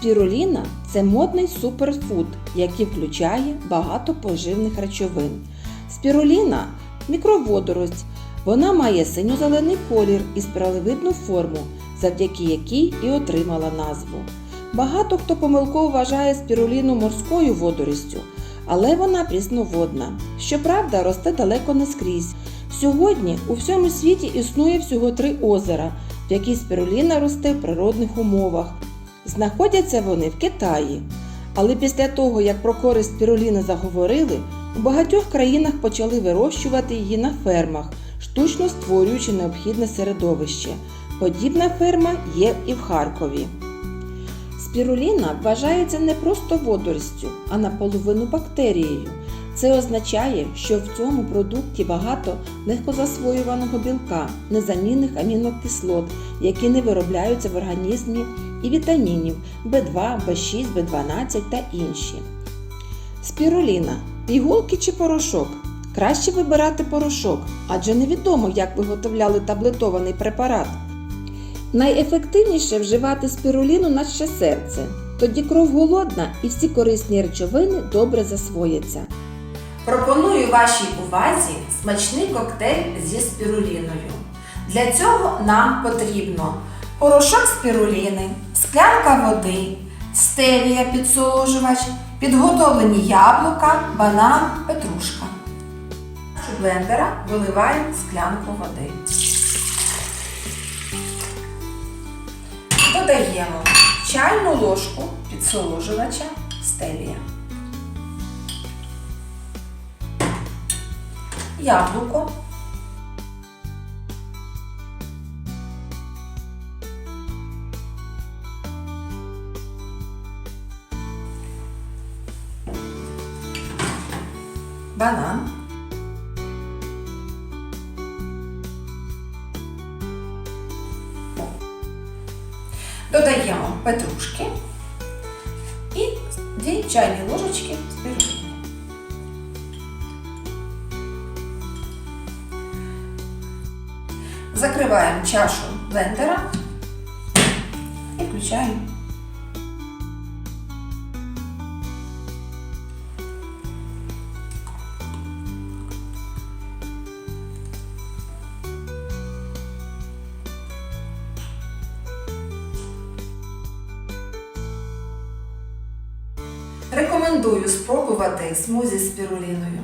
Спіруліна це модний суперфуд, який включає багато поживних речовин. Спіруліна мікроводорость. Вона має синьо-зелений колір і спіралевидну форму, завдяки якій і отримала назву. Багато хто помилково вважає спіруліну морською водоростю, але вона прісноводна. Щоправда, росте далеко не скрізь. Сьогодні у всьому світі існує всього три озера, в яких спіруліна росте в природних умовах. Знаходяться вони в Китаї. Але після того, як про користь спіруліни заговорили, у багатьох країнах почали вирощувати її на фермах, штучно створюючи необхідне середовище. Подібна ферма є і в Харкові. Спіруліна вважається не просто водоростю, а наполовину бактерією. Це означає, що в цьому продукті багато легкозасвоюваного білка, незамінних амінокислот, які не виробляються в організмі, і вітамінів В2, В6, В12 та інші. Спіруліна пігулки чи порошок. Краще вибирати порошок, адже невідомо, як виготовляли таблетований препарат. Найефективніше вживати спіруліну на ще серце. Тоді кров голодна і всі корисні речовини добре засвояться. Пропоную вашій увазі смачний коктейль зі спіруліною. Для цього нам потрібно порошок спіруліни, склянка води, стевія підсолоджувач, підготовлені яблука, банан, петрушка. До блендера виливаємо склянку води. Додаємо чайну ложку підсолоджувача стевія. яблуко, банан, додаємо петрушки і дві чайні ложечки спіруліни. Закриваємо чашу блендера і включаємо. Рекомендую спробувати смузі з спіруліною.